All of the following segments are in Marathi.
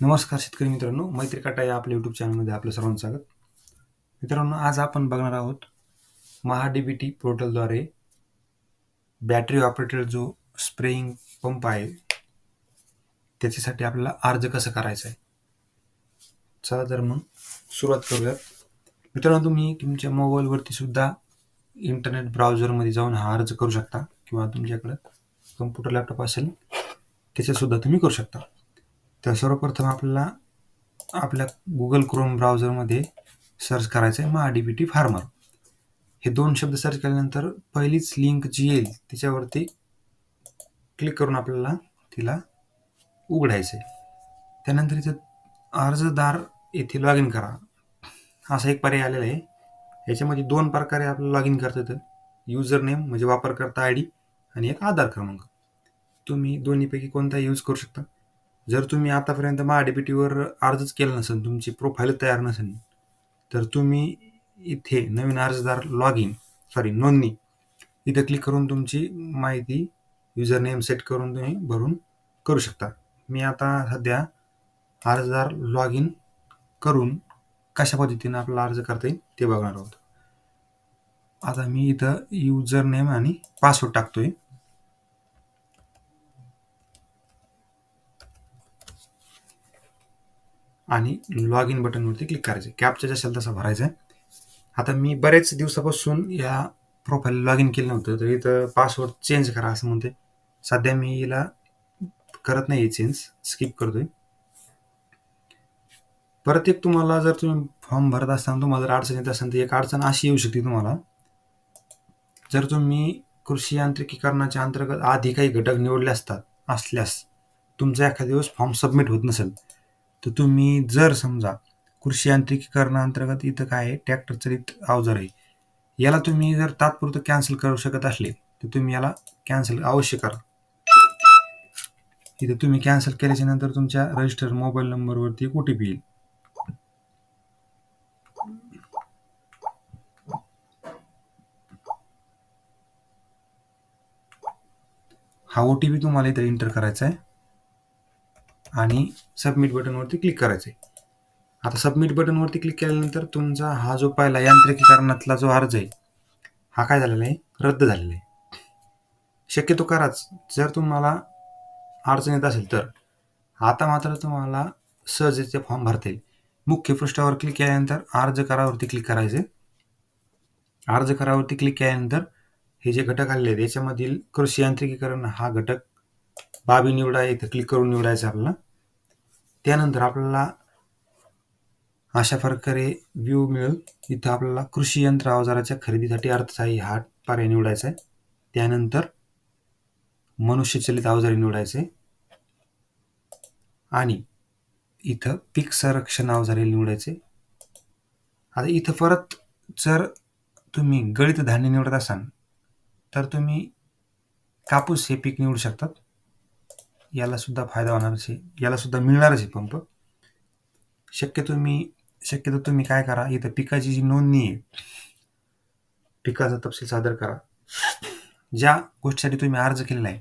नमस्कार शेतकरी मित्रांनो मैत्री काटा या आपल्या यूट्यूब चॅनलमध्ये आपलं सर्वांचं स्वागत. मित्रांनो आज आपण बघणार आहोत महा डी बी टी पोर्टलद्वारे बॅटरी ऑपरेटेड जो स्प्रेइंग पंप आहे त्याच्यासाठी आपल्याला अर्ज कसं करायचा आहे चला तर मग सुरुवात करूयात. मित्रांनो तुम्ही तुमच्या मोबाईलवरती सुद्धा इंटरनेट ब्राउझरमध्ये जाऊन हा अर्ज करू शकता किंवा तुमच्याकडं कम्प्युटर लॅपटॉप असेल त्याच्यासुद्धा तुम्ही करू शकता. तर सर्वप्रथम आपल्याला आपल्या गुगल क्रोम ब्राउझरमध्ये सर्च करायचं आहे Maha D B T farmer हे दोन शब्द सर्च केल्यानंतर पहिलीच लिंक जी येईल त्याच्यावरती क्लिक करून आपल्याला तिला उघडायचं आहे त्यानंतर इथं अर्जदार येथे लॉग इन करा. असा एक पर्याय आलेला आहे. याच्यामध्ये दोन प्रकारे आपलं लॉग इन करता येतं. युजर नेम म्हणजे वापरकर्ता आय डी आणि एक आधार क्रमांक. तुम्ही दोन्हीपैकी कोणता यूज करू शकता. जर तुम्ही आतापर्यंत महाडीबीटीवर अर्जच केला नसेल तुमची प्रोफाईल तयार नसेल तर तुम्ही इथे नवीन अर्जदार लॉग इन सॉरी नोंदणी इथे क्लिक करून तुमची माहिती युजर नेम सेट करून तुम्ही भरून करू शकता. मी आता सध्या अर्जदार लॉग इन करून कशा पद्धतीनं आपला अर्ज करता येईल ते बघणार आहोत. आता मी इथं युजर नेम आणि पासवर्ड टाकतोय. आणि लॉग इन बटनवरती क्लिक करायचं कॅपचा जसेल तसा भरायचा आहे. आता मी बरेच दिवसापासून या प्रोफाईल लॉग इन केलं नव्हतं. तर इथं पासवर्ड चेंज करा असं म्हणते सध्या मी याला करत नाही चेंज स्किप करतोय. परत एक तुम्हाला जर तुम्ही फॉर्म भरत असताना तुम्हाला जर अडचण येत असेल तर एक अडचण अशी येऊ शकते तुम्हाला. जर तुम्ही कृषी यांत्रिकीकरणाच्या अंतर्गत आधी काही घटक निवडले असतात असल्यास तुमचा एखाद्या दिवस फॉर्म सबमिट होत नसेल तर तुम्ही जर समजा कृषी यांत्रिकीकरणाअंतर्गत इथं काय आहे ट्रॅक्टर चालित अवजार आहे याला तुम्ही जर तात्पुरतं कॅन्सल करू शकत असले तर तुम्ही याला कॅन्सल अवश्य करा. इथं तुम्ही कॅन्सल केल्याच्यानंतर तुमच्या रजिस्टर मोबाईल नंबरवरती एक ओ टी पी येईल. हा ओ टी पी तुम्हाला इथं एंटर करायचा आहे. आणि सबमिट बटनवरती क्लिक करायचं आहे आता सबमिट बटनवरती क्लिक केल्यानंतर तुमचा हा जो पहिला यांत्रिकीकरणातला जो अर्ज आहे हा काय झालेला आहे? रद्द झालेला आहे. शक्यतो कराच. जर तुम्हाला अडचण येत असेल तर. आता मात्र तुम्हाला सहजचे फॉर्म भरता येईल. मुख्य पृष्ठावर क्लिक केल्यानंतर अर्ज करावरती क्लिक करायचे अर्ज करावरती क्लिक केल्यानंतर हे जे घटक आलेले आहेत याच्यामधील कृषी यांत्रिकीकरण हा घटक बाबी निवडा इथं क्लिक करून निवडायचं आपल्याला. त्यानंतर आपल्याला अशा प्रकारे व्ह्यू मिळेल. इथं आपल्याला कृषी यंत्र अवजाराच्या खरेदीसाठी अर्थसहाय्य हा पर्याय निवडायचा आहे. त्यानंतर मनुष्यचलित अवजारे निवडायचे. आणि इथं पीक संरक्षण अवजारे निवडायचे. आता इथं परत जर तुम्ही गळित धान्य निवडत असाल तर तुम्ही कापूस हे पीक निवडू शकतात. याला सुद्धा फायदा होणारच आहे याला सुद्धा मिळणारच आहे पंप. शक्यतो मी शक्यतो तुम्ही काय करा इथं पिकाची जी नोंदणी आहे पिकाचा तपशील सादर करा. ज्या गोष्टीसाठी तुम्ही अर्ज केलेला आहे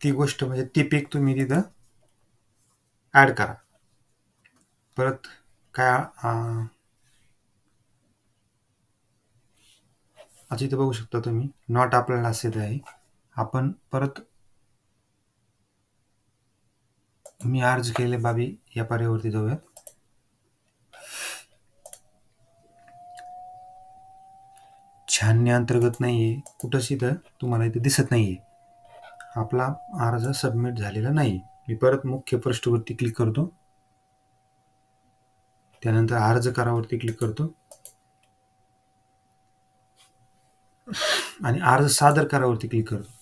ती गोष्ट म्हणजे ते पीक तुम्ही तिथं ॲड करा. परत काय आता इथं बघू शकता तुम्ही नॉट आपल्याला असे आहे. आपण परत मी अर्ज केले बाबी या पर्यावरती जाऊयात. छानने अंतर्गत नाही आहे कुठंच इथं तुम्हाला इथं दिसत नाही आहे आपला अर्ज सबमिट झालेला नाही. मी परत मुख्य पृष्ठवरती क्लिक करतो. त्यानंतर अर्ज करावरती क्लिक करतो. आणि अर्ज सादर करावरती क्लिक करतो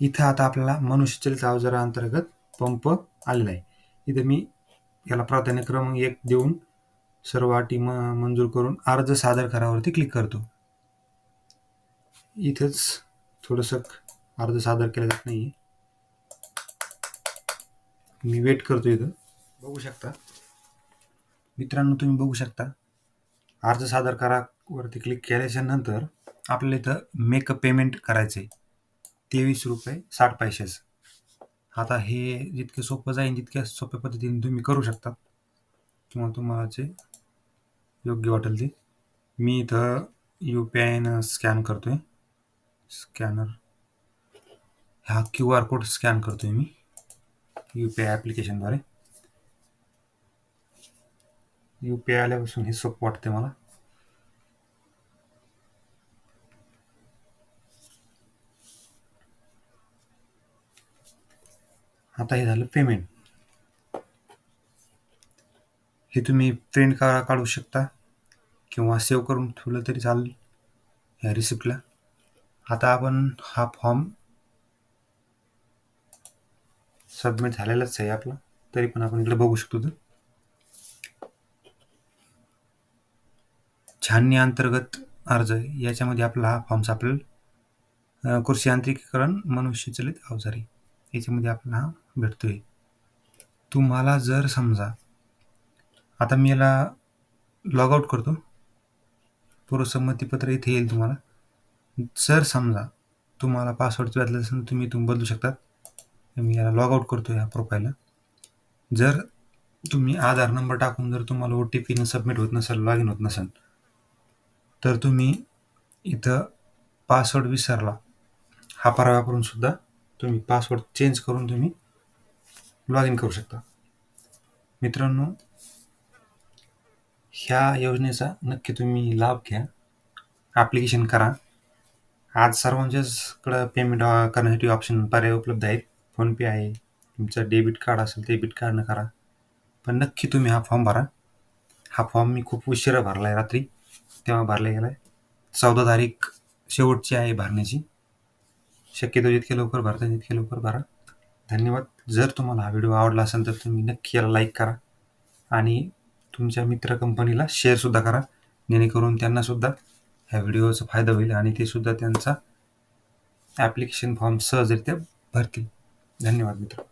इथं आता आपल्याला मनुष्यचलित अवजाराअंतर्गत पंप आलेला आहे. इथं मी याला प्राधान्य क्रमांक एक देऊन सर्व अटी म मंजूर करून अर्ज सादर करावरती क्लिक करतो. इथंच थोडंसं अर्ज सादर केला जात नाही मी वेट करतो इथं. बघू शकता. मित्रांनो तुम्ही बघू शकता. अर्ज सादर करा वरती क्लिक केल्याच्यानंतर आपल्याला इथं मेक पेमेंट करायचं आहे तेवीस रुपये साठ पैशाचं आता हे जितके सोपं जाईल तितक्या सोप्या पद्धतीने तुम्ही करू शकता. किंवा तुम्हाला जे योग्य वाटेल ते. मी इथं यू पी आयनं स्कॅन करतो आहे स्कॅनर हा क्यू आर कोड स्कॅन करतो आहे मी यू पी आय ॲप्लिकेशनद्वारे यू पी आय आल्यापासून हे सोपं वाटते मला. आता हे झालं पेमेंट हे तुम्ही प्रिंट का काढू शकता किंवा सेव्ह करून ठेवलं तरी चालेल ह्या रिसिप्टला आता आपण हा फॉर्म सबमिट झालेलाच आहे आपला तरी पण आपण इकडे बघू शकतो तर. छाननी अंतर्गत अर्ज याच्यामध्ये आपला हा फॉर्म सापडेल कृषी यांत्रिकीकरण मनुष्यचलित अवजारे याच्यामध्ये आपला हा भेटतोय. तुम्हाला जर समजा आता मी याला लॉग आउट करतो पूर्वसंमतीपत्र इथे येईल तुम्हाला. जर समजा तुम्हाला पासवर्ड बदलायचं असेल तुम्ही तुम्ही बदलू शकतात मी याला लॉग आउट करतो ह्या प्रोफाईलला जर तुम्ही आधार नंबर टाकून जर तुम्हाला ओ टी पीनं सबमिट होत नसेल लॉग इन होत नसेल तर तुम्ही इथं पासवर्ड विसरला. हा पर्याय वापरून सुद्धा तुम्ही पासवर्ड चेंज करून तुम्ही लॉग इन करू शकता. मित्रांनो ह्या योजनेचा नक्की तुम्ही लाभ घ्या. ॲप्लिकेशन करा. आज सर्वांच्याचकडं पेमेंट करण्यासाठी ऑप्शन पर्याय उपलब्ध आहेत. फोनपे आहे. तुमचं डेबिट कार्ड असेल डेबिट कार्डनं करा. पण नक्की तुम्ही हा फॉर्म भरा. हा फॉर्म मी खूप उशिरा भरला आहे रात्री. तेव्हा भरला गेला आहे चौदा तारीख शेवटची आहे भरण्याची. शक्यतो जितके लवकर भरता तितके लवकर भरा. धन्यवाद. जर तुम्हाला हा व्हिडिओ आवडला असेल तर तुम्ही नक्की याला लाईक करा आणि तुमच्या मित्र कंपनीला शेअरसुद्धा करा. जेणेकरून त्यांनासुद्धा ह्या व्हिडिओचा फायदा होईल आणि ते सुद्धा त्यांचा ॲप्लिकेशन फॉर्म सहजरित्या भरतील. धन्यवाद मित्र.